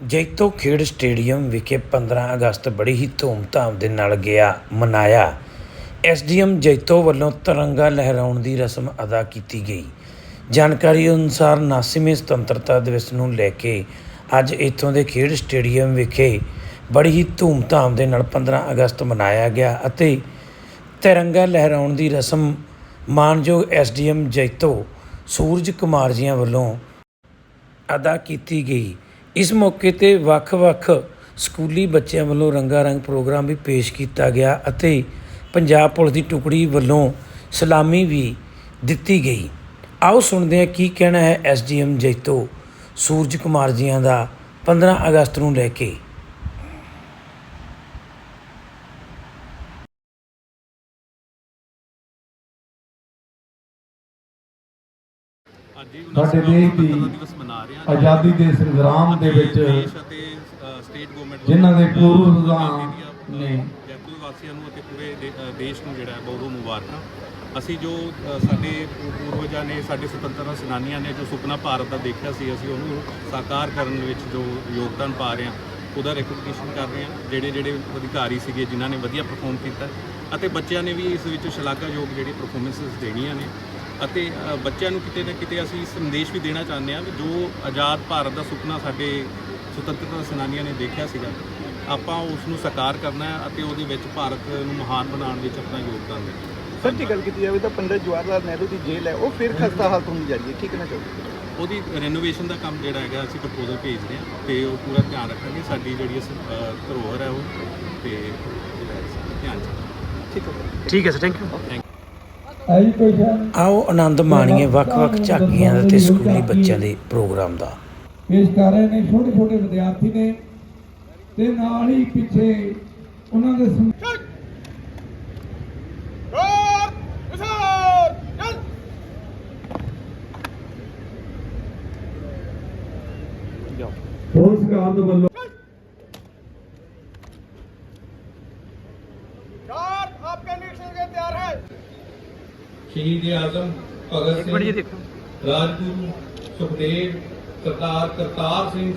ਜੈਤੋ ਖੇਡ ਸਟੇਡੀਅਮ ਵਿਖੇ 15 ਅਗਸਤ ਬੜੀ ਹੀ ਧੂਮਧਾਮ ਦੇ ਨਾਲ ਗਿਆ, ਮਨਾਇਆ। ਐਸਡੀਐਮ ਜੈਤੋ ਵੱਲੋਂ ਤਿਰੰਗਾ ਲਹਿਰਾਉਣ ਦੀ ਰਸਮ ਅਦਾ ਕੀਤੀ ਗਈ। ਜਾਣਕਾਰੀ ਅਨੁਸਾਰ 79ਵੇਂ ਸੁਤੰਤਰਤਾ ਦਿਵਸ ਨੂੰ ਲੈ ਕੇ ਅੱਜ ਇੱਥੋਂ ਦੇ ਖੇਡ ਸਟੇਡੀਅਮ ਵਿਖੇ ਬੜੀ ਹੀ ਧੂਮਧਾਮ ਦੇ ਨਾਲ 15 ਅਗਸਤ ਮਨਾਇਆ ਗਿਆ ਅਤੇ ਤਿਰੰਗਾ ਲਹਿਰਾਉਣ ਦੀ ਰਸਮ ਮਾਨਯੋਗ ਐਸਡੀਐਮ ਜੈਤੋ ਸੂਰਜ ਕੁਮਾਰ ਜੀਆਂ ਵੱਲੋਂ ਅਦਾ ਕੀਤੀ ਗਈ। ਇਸ ਮੌਕੇ ਤੇ ਵੱਖ-ਵੱਖ ਸਕੂਲੀ ਬੱਚਿਆਂ ਵੱਲੋਂ ਰੰਗਾਰੰਗ ਪ੍ਰੋਗਰਾਮ ਵੀ ਪੇਸ਼ ਕੀਤਾ ਗਿਆ ਅਤੇ ਪੰਜਾਬ ਪੁਲਿਸ ਦੀ ਟੁਕੜੀ ਵੱਲੋਂ ਸਲਾਮੀ ਵੀ ਦਿੱਤੀ ਗਈ। ਆਓ ਸੁਣਦੇ ਹਾਂ ਕੀ ਕਹਿਣਾ ਹੈ ਐਸਡੀਐਮ ਜੈਤੋ ਸੂਰਜ ਕੁਮਾਰ ਜੀਆਂ ਦਾ 15 ਅਗਸਤ ਨੂੰ ਲੈ ਕੇ। ਸਾਡੇ ਦੇਸ਼ ਦੀ ਆਜ਼ਾਦੀ ਦੇ ਸੰਗਰਾਮ ਦੇ ਵਿੱਚ ਜਿਨ੍ਹਾਂ ਦੇ ਪੂਰਵਜਾਂ ਨੇ ਜੈਤੂ ਵਾਸੀਆਂ ਨੂੰ ਅਤੇ ਪੂਰੇ ਦੇਸ਼ ਨੂੰ ਜਿਹੜਾ ਹੈ ਬਹੁਤ ਬਹੁਤ ਮੁਬਾਰਕਾਂ। ਅਸੀਂ ਜੋ ਸਾਡੇ ਪੂਰਵਜਾਂ ਨੇ ਸਾਡੇ ਸੁਤੰਤਰਤਾ ਸੈਨਾਨੀਆਂ ਨੇ ਜੋ ਸੁਪਨਾ ਭਾਰਤ ਦਾ ਦੇਖਿਆ ਸੀ ਅਸੀਂ ਉਹਨੂੰ ਸਾਕਾਰ ਕਰਨ ਵਿੱਚ ਜੋ ਯੋਗਦਾਨ ਪਾ ਰਹੇ ਹਾਂ ਉਹਦਾ ਰੈਕਗਨੀਸ਼ਨ ਕਰ ਰਹੇ ਹਾਂ। ਜਿਹੜੇ ਜਿਹੜੇ ਅਧਿਕਾਰੀ ਸੀਗੇ ਜਿਨ੍ਹਾਂ ਨੇ ਵਧੀਆ ਪਰਫਾਰਮ ਕੀਤਾ ਅਤੇ ਬੱਚਿਆਂ ਨੇ ਵੀ ਇਸ ਵਿੱਚ ਸ਼ਲਾਘਾਯੋਗ ਜਿਹੜੀ ਪਰਫਾਰਮੈਂਸਸ ਦੇਣੀਆਂ ਨੇ ਅਤੇ ਬੱਚਿਆਂ ਨੂੰ ਕਿਤੇ ਨਾ ਕਿਤੇ ਅਸੀਂ ਸੰਦੇਸ਼ ਵੀ ਦੇਣਾ ਚਾਹੁੰਦੇ ਹਾਂ ਵੀ ਜੋ ਆਜ਼ਾਦ ਭਾਰਤ ਦਾ ਸੁਪਨਾ ਸਾਡੇ ਸੁਤੰਤਰਤਾ ਸੈਨਾਨੀਆਂ ਨੇ ਦੇਖਿਆ ਸੀਗਾ ਆਪਾਂ ਉਸ ਨੂੰ ਸਾਕਾਰ ਕਰਨਾ ਹੈ ਅਤੇ ਉਹਦੇ ਵਿੱਚ ਭਾਰਤ ਨੂੰ ਮਹਾਨ ਬਣਾਉਣ ਵਿੱਚ ਆਪਣਾ ਯੋਗਦਾਨ ਦੇਣਾ ਸਰ ਜੇ ਗੱਲ ਕੀਤੀ ਜਾਵੇ ਤਾਂ ਪੰਡਿਤ ਜਵਾਹਰ ਲਾਲ ਨਹਿਰੂ ਦੀ ਜੇਲ੍ਹ ਹੈ ਉਹ ਫਿਰ ਖਸਤਾ ਹਾਲਤ ਹੁੰਦੀ ਜਾ ਰਹੀ ਹੈ ਠੀਕ ਨਾ ਚਾਹੋ ਉਹਦੀ ਰੈਨੋਵੇਸ਼ਨ ਦਾ ਕੰਮ ਜਿਹੜਾ ਹੈਗਾ ਅਸੀਂ ਪ੍ਰਪੋਜ਼ਲ ਭੇਜ ਰਹੇ ਹਾਂ ਤੇ ਉਹ ਪੂਰਾ ਧਿਆਨ ਰੱਖਾਂਗੇ ਸਾਡੀ ਜਿਹੜੀ ਧਰੋਹਰ ਹੈ ਉਹ ਤੇ ਹੈ ਧਿਆਨ ਠੀਕ ਹੈ। ਠੀਕ ਹੈ ਸਰ ਥੈਂਕ ਯੂ ਆਓ ਆਨੰਦ ਮਾਣੀਏ ਵੱਖ-ਵੱਖ ਝਾਕੀਆਂ ਦਾ ਤੇ ਸਕੂਲੀ ਬੱਚਿਆਂ ਦੇ ਪ੍ਰੋਗਰਾਮ ਦਾ। ਪੇਸ਼ ਕਰ ਰਹੇ ਨੇ ਛੋਟੇ ਛੋਟੇ ਵਿਦਿਆਰਥੀ ਨੇ ਤੇ ਨਾਲ ਹੀ ਪਿੱਛੇ ਉਹਨਾਂ ਦੇ ਵੱਲੋਂ ਸ਼ਹੀਦ ਆਜ਼ਮ ਭਗਤ ਸਿੰਘ ਰਾਜਗੁਰੂ ਸੁਖਦੇਵ ਸਰਦਾਰ ਕਰਤਾਰ ਸਿੰਘ